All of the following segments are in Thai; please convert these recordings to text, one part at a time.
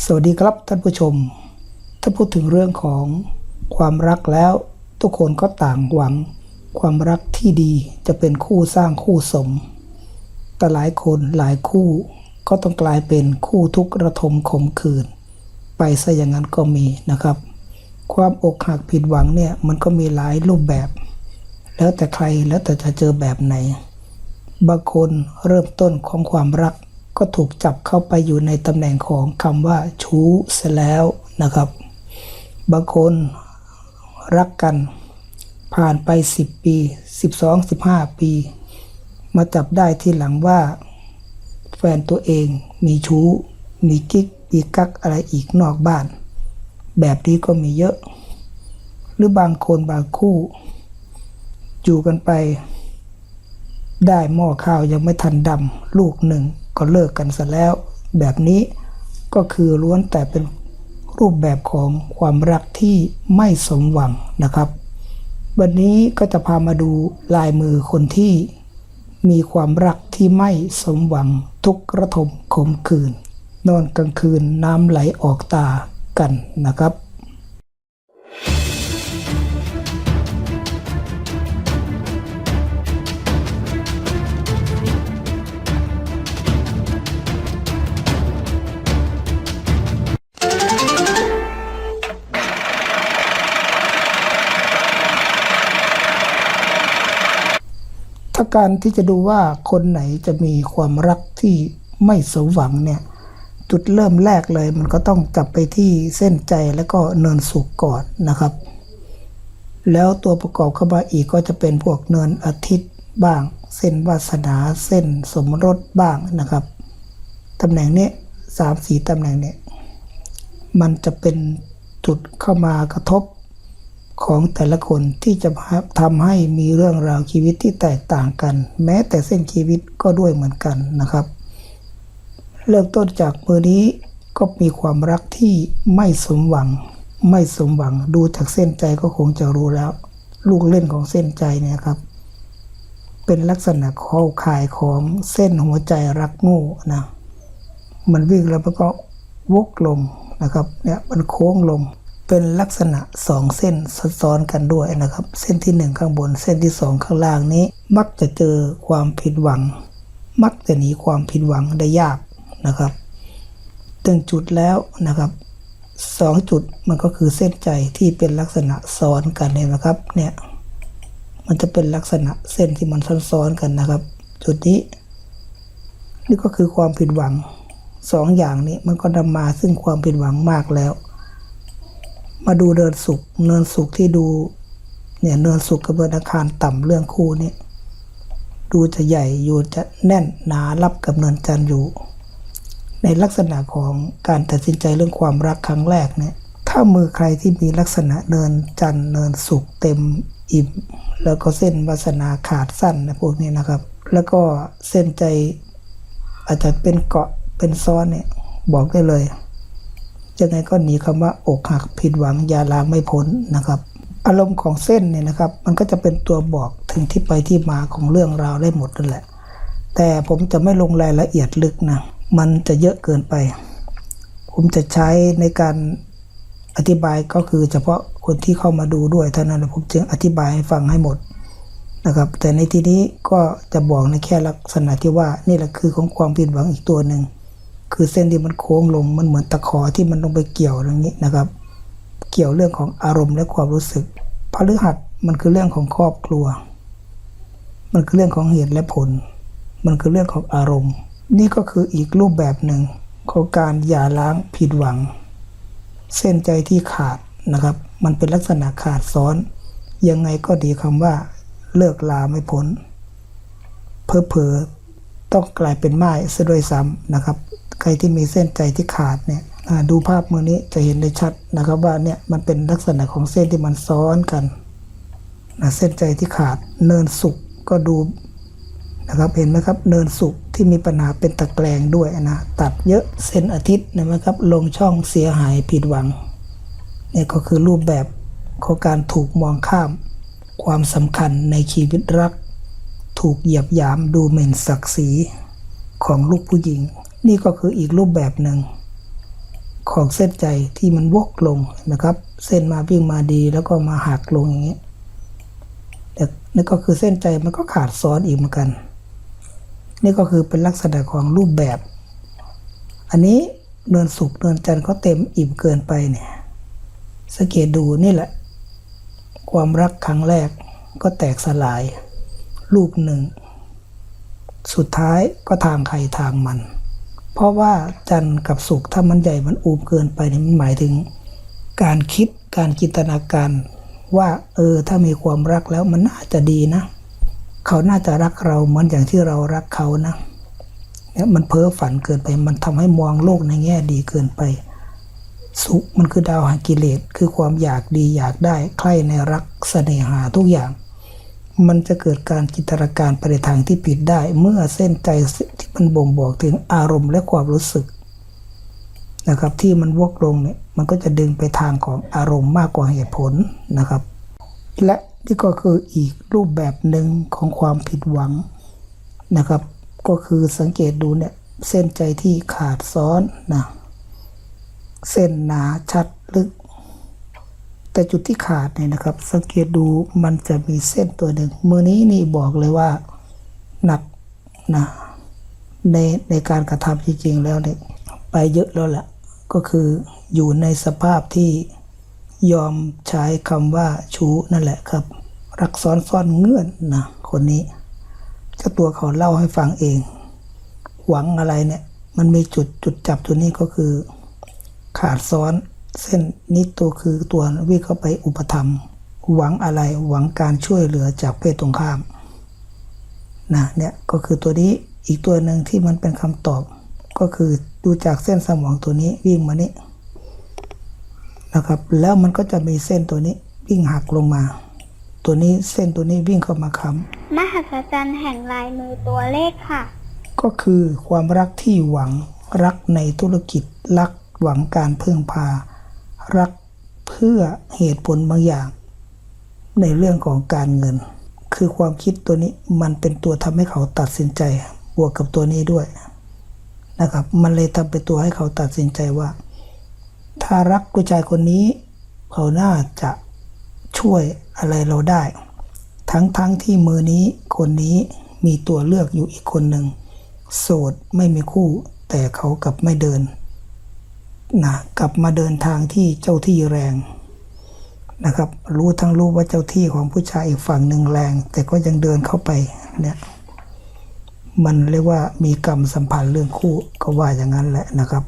สวัสดีครับท่านผู้ชม ถ้าพูดถึงเรื่องของความรักแล้ว ทุกคนก็ต่างหวัง ความรักที่ดีจะเป็นคู่สร้างคู่สม แต่หลายคนหลายคู่ก็ต้องกลายเป็นคู่ทุกข์ระทมขมขื่นไปซะอย่างนั้นก็มีนะครับ ความอกหักผิดหวังเนี่ยมันก็มีหลายรูปแบบ แล้วแต่ใครแล้วแต่จะเจอแบบไหน บางคนเริ่มต้นของความรัก ก็ถูกจับเข้าไปอยู่ในตำแหน่งของคำว่าชู้เสียแล้วนะครับ บางคนรักกันผ่านไป 10 ปี 12 15 ปี มาจับได้ที่หลังว่า แฟนตัวเองมีชู้ มีกิ๊กมีกักอะไรอีกนอกบ้าน แบบนี้ก็มีเยอะ หรือบางคนบางคู่ อยู่กันไป ได้หม้อข้าวยังไม่ทันดำลูกหนึ่ง ก็เลิกกันซะแล้ว แบบนี้ก็คือล้วนแต่เป็นรูปแบบของความรักที่ไม่สมหวังนะครับ วันนี้ก็จะพามาดูลายมือคนที่มีความรักที่ไม่สมหวังทุกระทมขมขื่นนอนกลางคืนน้ำไหลออกตากันนะครับ การที่จะดูว่าคนไหนจะมีความรักที่ไม่สมหวังเนี่ยจุดเริ่มแรกเลยมันก็ต้องจับไปที่เส้นใจแล้วก็เนินสุกก่อนนะครับ แล้วตัวประกอบเข้ามาอีกก็จะเป็นพวกเนินอาทิตย์บ้าง เส้นวาสนาเส้นสมรสบ้างนะครับตำแหน่งนี้สามสีตำแหน่งเนี้มันจะเป็นจุดเข้ามากระทบ ของแต่ละคนที่จะทำให้มีเรื่องราวชีวิตที่แตกต่างกัน แม้แต่เส้นชีวิตก็ด้วยเหมือนกันนะครับ เริ่มต้นจากมือนี้ก็มีความรักที่ไม่สมหวัง ไม่สมหวังดูจากเส้นใจก็คงจะรู้แล้ว ลูกเล่นของเส้นใจเนี่ยครับ เป็นลักษณะข้าข่ายของเส้นหัวใจรักงูนะมันวิ่งแล้วมันก็วกลงนะครับเนี่ยมันโค้งลง เป็นลักษณะสองเส้นซ้อนกันด้วยนะครับ เส้นที่หนึ่งข้างบน เส้นที่สองข้างล่างนี้ มักจะเจอความผิดหวัง มักจะหนีความผิดหวังได้ยากนะครับตึงจุดแล้วนะครับสองจุดมันก็คือเส้นใจที่เป็นลักษณะซ้อนกันเห็นไหมครับเนี่ยมันจะเป็นลักษณะเส้นที่มันซ้อนๆกันนะครับ จุดนี้ นี่ก็คือความผิดหวังสองอย่างนี้มันก็นำมาซึ่งความผิดหวังมากแล้ว มาดูเนินสุขเนินสุขที่ดู เนี่ยเนินสุขกับเนินอาคารต่ำเรื่องคู่นี่ดูจะใหญ่อยู่จะแน่นหนารับกับเนินจันทร์อยู่ ในลักษณะของการตัดสินใจเรื่องความรักครั้งแรกเนี่ยถ้ามือใครที่มีลักษณะเนินจันทร์เนินสุขเต็มอิ่มแล้วก็เส้นวาสนาขาดสั้นนะพวกนี้นะครับ แล้วก็เส้นใจอาจจะเป็นเกาะเป็นซ้อนเนี่ยบอกได้เลย ยังไงก็หนีคำว่าอกหักผิดหวังยาล้างไม่พ้นนะครับ อารมณ์ของเส้นเนี่ยนะครับ มันก็จะเป็นตัวบอกถึงที่ไปที่มาของเรื่องราวได้หมดนั่นแหละ แต่ผมจะไม่ลงรายละเอียดลึกนะมันจะเยอะเกินไป ผมจะใช้ในการอธิบายก็คือเฉพาะคนที่เข้ามาดูด้วยเท่านั้นผมจึงอธิบายให้ฟังให้หมดนะครับ แต่ในที่นี้ก็จะบอกในแค่ลักษณะที่ว่านี่แหละคือของความผิดหวังอีกตัวหนึ่ง คือเส้นที่มันโค้งลงมันเหมือนตะขอที่มันลงไปเกี่ยวอย่างนี้นะครับ เกี่ยวเรื่องของอารมณ์และความรู้สึกพฤหัสมันคือเรื่องของครอบครัว มันคือเรื่องของเหตุและผล มันคือเรื่องของอารมณ์ นี่ก็คืออีกรูปแบบหนึ่งของการหย่าล้างผิดหวัง เส้นใจที่ขาดนะครับ มันเป็นลักษณะขาดซ้อน ยังไงก็ดีคำว่า เลิกลาไม่พ้นเพอเพอต้องกลายเป็นไม้ซะด้วยซ้ำนะครับ ใครที่มีเส้นใจที่ขาดเนี่ยดูภาพมือนี้จะเห็นได้ชัดนะครับว่าเนี่ยมันเป็นลักษณะของเส้นที่มันซ้อนกันนะเส้นใจที่ขาดเนินสุกก็ดูนะครับเห็นไหมครับเนินสุกที่มีปัญหาเป็นตะแกรงด้วยนะตัดเยอะเส้นอาทิตย์นะครับลงช่องเสียหายผิดหวังเนี่ยก็คือรูปแบบของการถูกมองข้าม ความสำคัญในชีวิตรัก ถูกเหยียบยามดูหมิ่นศักดิ์ศรีของลูกผู้หญิง นี่ก็คืออีกรูปแบบหนึ่งของเส้นใจที่มันวกลงนะครับ เส้นมาวิ่งมาดีแล้วก็มาหักลงอย่างนี้แต่นี่ก็คือเส้นใจมันก็ขาดซ้อนอีกเหมือนกัน นี่ก็คือเป็นลักษณะของรูปแบบ อันนี้เนินสุกเนินจันทร์เขาเต็มอิ่มเกินไปเนี่ยสังเกตดูนี่แหละ ความรักครั้งแรกก็แตกสลาย ลูกหนึ่ง สุดท้ายก็ทางใครทางมัน เพราะว่าจันทร์กับสุกร์ถ้ามันใหญ่มันอูมเกินไปนี่มันหมายถึง การคิดการจินตนาการ ว่าเออถ้ามีความรักแล้วมันน่าจะดีนะ เขาน่าจะรักเราเหมือนอย่างที่เรารักเขานะเนี่ยมันเพ้อฝันเกินไป มันทำให้มองโลกในแง่ดีเกินไป สุขมันคือดาวแห่งกิเลสคือความอยากดีอยากได้ใคร่ในรักเสน่หาทุกอย่าง มันจะเกิดการจินตนาการไปในทางที่ผิดได้ เมื่อเส้นใจ มันบ่งบอกถึงอารมณ์และความรู้สึกนะครับ ที่มันวกลงเนี่ยมันก็จะดึงไปทางของอารมณ์มากกว่าเหตุผลนะครับ และนี่ก็คืออีกรูปแบบหนึ่งของความผิดหวังนะครับ ก็คือสังเกตดูเนี่ยเส้นใจที่ขาดซ้อนนะเส้นหนาชัดลึก แต่จุดที่ขาดเนี่ยนะครับ สังเกตดูมันจะมีเส้นตัวหนึ่งมือนี้นี่บอกเลยว่าหนักนะ ในในการกระทำจริงๆแล้วเนี่ยไปเยอะแล้วแหละก็คืออยู่ในสภาพที่ยอมใช้คำว่าชู้นั่นแหละครับ รักซ้อนซ่อนเงื่อนนะคนนี้เจ้าตัวเขาเล่าให้ฟังเอง หวังอะไรเนี่ย มันมีจุดจุดจับตัวนี้ก็คือ ขาดซ้อนเส้นนี้ตัวคือตัววิ่งเข้าไปอุปธรรม หวังอะไรหวังการช่วยเหลือจากเพศตรงข้ามนะเนี่ยก็คือตัวนี้ อีกตัวหนึ่งที่มันเป็นคำตอบก็คือดูจากเส้นสมองตัวนี้วิ่งมานี้นะครับ แล้วมันก็จะมีเส้นตัวนี้วิ่งหักลงมา ตัวนี้เส้นตัวนี้วิ่งเข้ามาค้ำมหัศจรรย์แห่งลายมือตัวเลขค่ะ ก็คือความรักที่หวังรักในธุรกิจรักหวังการพึ่งพา รักเพื่อเหตุผลบางอย่าง ในเรื่องของการเงิน คือความคิดตัวนี้มันเป็นตัวทำให้เขาตัดสินใจ บวกกับตัวนี้ด้วยนะครับ มันเลยทำเป็นตัวให้เขาตัดสินใจว่า ถ้ารักผู้ชายคนนี้เขาน่าจะช่วยอะไรเราได้ ทั้งทั้งที่มือนี้คนนี้มีตัวเลือกอยู่อีกคนหนึ่งโสดไม่มีคู่ แต่เขากลับไม่เดินนะกลับมาเดินทางที่เจ้าที่แรงนะครับ รู้ทั้งรู้ว่าเจ้าที่ของผู้ชายอีกฝั่งหนึ่งแรง แต่ก็ยังเดินเข้าไปเนี่ย มันเรียกว่ามีกรรมสัมพันธ์เรื่องคู่ก็ว่าอย่างนั้นแหละนะครับ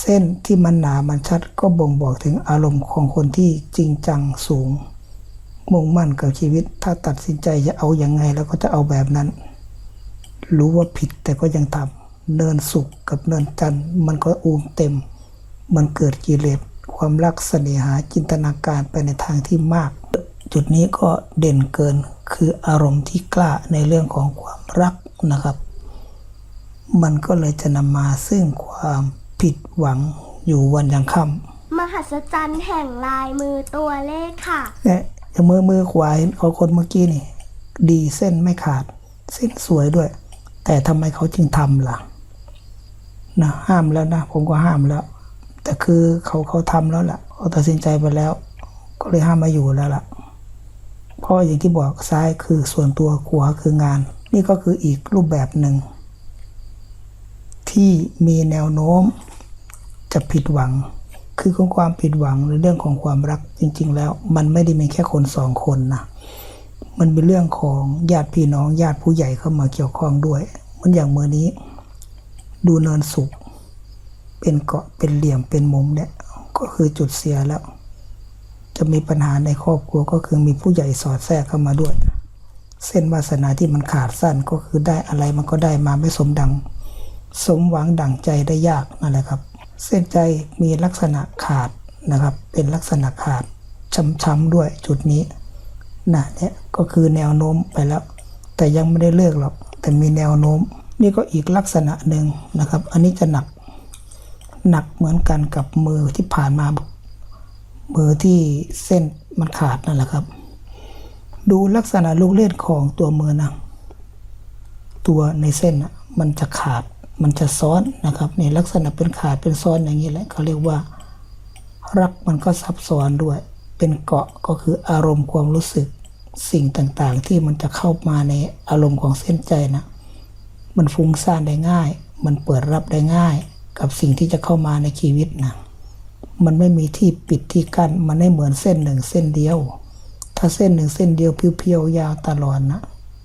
เส้นที่มันหนามันชัดก็บ่งบอกถึงอารมณ์ของคนที่จริงจังสูง มุ่งมั่นกับชีวิต ถ้าตัดสินใจจะเอาอยัางไงแล้วก็จะเอาแบบนั้น รู้ว่าผิดแต่ก็ยังทำเนินสุขกับเนินจันมันก็อูมเต็ม มันเกิดกิเลสความรักเสน่หาจินตนาการไปในทางที่มาก จุดนี้ก็เด่นเกินคืออารมณ์ที่กล้าในเรื่องของความรักนะครับ มันก็เลยจะนำมาซึ่งความผิดหวังอยู่วันยังค่ำมหัศจรรย์แห่งลายมือตัวเลขค่ะเนี่ยอย่างมือมือขวาเห็นของคนเมื่อกี้นี่ ดีเส้นไม่ขาด เส้นสวยด้วย แต่ทำไมเขาจึงทำล่ะนะห้ามแล้วนะ ผมก็ห้ามแล้ว แต่คือเขาเขาทำแล้วล่ะเขาตัดสินใจไปแล้ว ก็เลยห้ามมาอยู่แล้วล่ะเพราะอย่างที่บอกซ้ายคือส่วนตัวขวาคืองาน นี่ก็คืออีกรูปแบบหนึ่ง ที่มีแนวโน้มจะผิดหวัง คือของความผิดหวังในเรื่องของความรักจริง ๆ แล้ว มันไม่ได้มีแค่คนสองคนนะมันเป็นเรื่องของญาติพี่น้องญาติผู้ใหญ่เข้ามาเกี่ยวข้องด้วย มันอย่างเมื่อนี้ ดูเนินสุขเป็นเกาะเป็นเหลี่ยมเป็นมุมเนี่ยก็คือจุดเสียแล้ว จะมีปัญหาในครอบครัวก็คือมีผู้ใหญ่สอดแทรกเข้ามาด้วย เส้นวาสนาที่มันขาดสั้นก็คือได้อะไรมันก็ได้มาไม่สมดัง สมหวังดั่งใจได้ยากนั่นแหละครับ เส้นใจมีลักษณะขาดนะครับ เป็นลักษณะขาดช้ำๆด้วยจุดนี้นะเนี่ยก็คือแนวโน้มไปแล้ว แต่ยังไม่ได้เลิกหรอก แต่มีแนวโน้ม นี่ก็อีกลักษณะหนึ่งนะครับ อันนี้จะหนักหนักเหมือนกันกับมือที่ผ่านมา มือที่เส้นมันขาดนั่นแหละครับ ดูลักษณะลูกเล่นของตัวมือนะตัวในเส้นนะมันจะขาด มันจะซ้อนนะครับในลักษณะเป็นขาดเป็นซ้อนอย่างนี้แหละเขาเรียกว่า รักมันก็ซับซ้อนด้วย เป็นเกาะก็คืออารมณ์ความรู้สึกสิ่งต่างๆ ที่มันจะเข้ามาในอารมณ์ของเส้นใจนะมันฟุ้งซ่านได้ง่าย มันเปิดรับได้ง่าย กับสิ่งที่จะเข้ามาในชีวิตนะมันไม่มีที่ปิดที่กั้นมันไม่เหมือนเส้นหนึ่งเส้นเดียว ถ้าเส้นหนึ่งเส้นเดียวเพียวๆยาวตลอดนะ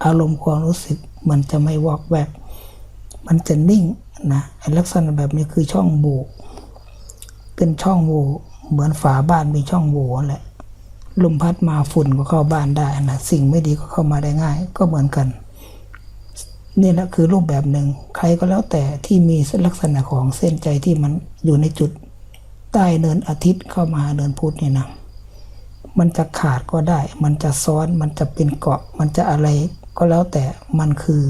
อารมณ์ความรู้สึกมันจะไม่วอกแวก มันจะนิ่งนะลักษณะแบบนี้คือช่องโหว่เป็นช่องโหว่เหมือนฝาบ้านมีช่องโหว่แหละลมพัดมาฝุ่นก็เข้าบ้านได้นะสิ่งไม่ดีก็เข้ามาได้ง่าย ก็เหมือนกัน นี่แหละคือรูปแบบหนึ่งใครก็แล้วแต่ที่มีลักษณะของเส้นใจที่มันอยู่ในจุดใต้เนินอาทิตย์เข้ามาหาเนินพุธเนี่ยนะมันจะขาดก็ได้ มันจะซ้อน มันจะเป็นเกาะ มันจะอะไรก็แล้วแต่มันคือ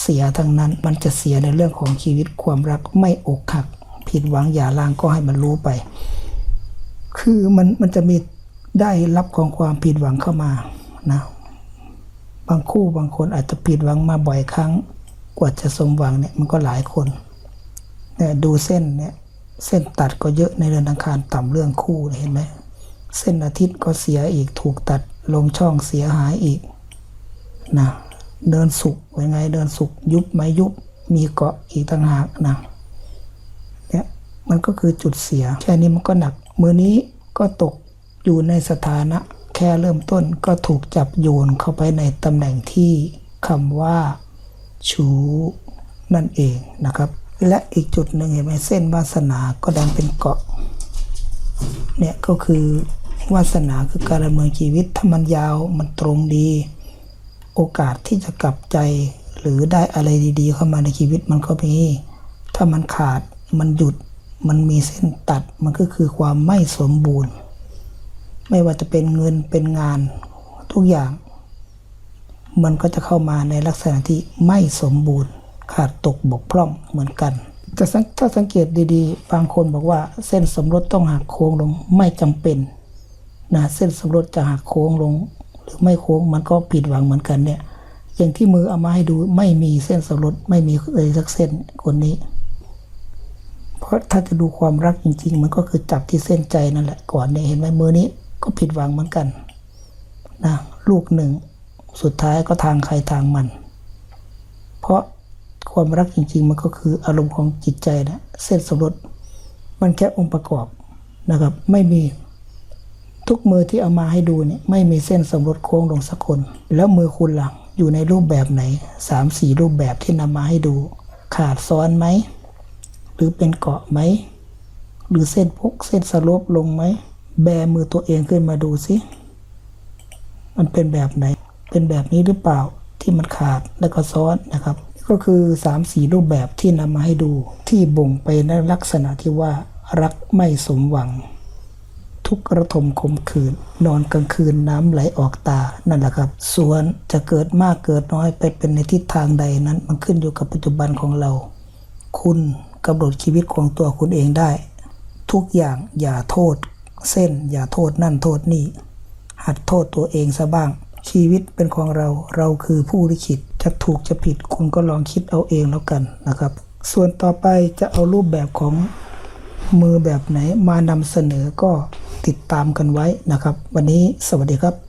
เสียทั้งนั้น มันจะเสียในเรื่องของชีวิตความรักไม่อกหัก ผิดหวังอย่าลางก็ให้มันรู้ไป คือมันมันจะมีได้รับของความผิดหวังเข้ามานะบางคู่บางคนอาจจะผิดหวังมาบ่อยครั้ง กว่าจะสมหวังเนี่ยมันก็หลายคนเนี่ยดูเส้นเนี่ยเส้นตัดก็เยอะในเรือนอังคารต่ำเรื่องคู่เห็นไหมเส้นอาทิตย์ก็เสียอีกถูกตัดลงช่องเสียหายอีกนะ เดินสุกเป็นไงเดินสุกยุบไหมยุบมีเกาะอีกต่างหากนะเนี่ยมันก็คือจุดเสีย แค่นี้มันก็หนัก มือนี้ก็ตกอยู่ในสถานะ แค่เริ่มต้นก็ถูกจับโยนเข้าไปในตำแหน่งที่คำว่า ชูนั่นเองนะครับ และอีกจุดหนึ่งเห็นไหมเส้นวาสนาก็ดันเป็นเกาะ เนี่ยก็คือวาสนาคือการดำเนินชีวิตถ้ามันยาวมันตรงดี โอกาสที่จะกลับใจ หรือได้อะไรดีๆ เข้ามาในชีวิตมันก็มี ถ้ามันขาดมันหยุดมันมีเส้นตัดมันก็คือความไม่สมบูรณ์ ไม่ว่าจะเป็นเงินเป็นงานทุกอย่าง มันก็จะเข้ามาในลักษณะที่ไม่สมบูรณ์ ขาดตกบกพร่องเหมือนกันจะถ้าสังเกตดีๆ บางคนบอกว่าเส้นสมรสต้องหักโค้งลงไม่จำเป็นนะเส้นสมรสจะหักโค้งลง หรือไม่โค้งมันก็ผิดหวังเหมือนกันเนี่ย อย่างที่มือเอามาให้ดูไม่มีเส้นสมรสไม่มีเลยสักเส้นคนนี้ เพราะถ้าจะดูความรักจริง ๆ มันก็คือจับที่เส้นใจนั่นแหละก่อนเนี่ยเห็นไหมมือนี้ก็ผิดหวังเหมือนกันนะลูกหนึ่ง สุดท้ายก็ทางใครทางมัน เพราะความรักจริง ๆ มันก็คืออารมณ์ของจิตใจนะเส้นสมรสมันแค่องค์ประกอบนะครับ ไม่มี ทุกมือที่เอามาให้ดูเนี่ยไม่มีเส้นสมรสโค้งลงสักคน แล้วมือคุณหล่ะอยู่ในรูปแบบไหนสามสี่รูปแบบที่นำมาให้ดู ขาดซ้อนไหม หรือเป็นเกาะไหม หรือเส้นพกเส้นสลบลงไหม แบมือตัวเองขึ้นมาดูสิ มันเป็นแบบไหน เป็นแบบนี้หรือเปล่าที่มันขาดแล้วก็ซ้อนนะครับก็คือ3ามสีรูปแบบที่นำมาให้ดูที่บ่งไปในลักษณะที่ว่ารักไม่สมหวัง ทุกระทมคมคืน นอนกลางคืนน้ำไหลออกตานั่นแหละครับ ส่วนจะเกิดมากเกิดน้อยไปเป็นในทิศทางใดนั้น มันขึ้นอยู่กับปัจจุบันของเรา คุณกำหนดชีวิตของตัวคุณเองได้ ทุกอย่างอย่าโทษ เส้น อย่าโทษนั่นโทษนี่ หัดโทษตัวเองซะบ้าง ชีวิตเป็นของเราเราคือผู้ลิขิตจะถูกจะผิดคุณก็ลองคิดเอาเองแล้วกันนะครับ ส่วนต่อไปจะเอารูปแบบของมือแบบไหนมานำเสนอก็ ติดตามกันไว้นะครับ วันนี้สวัสดีครับ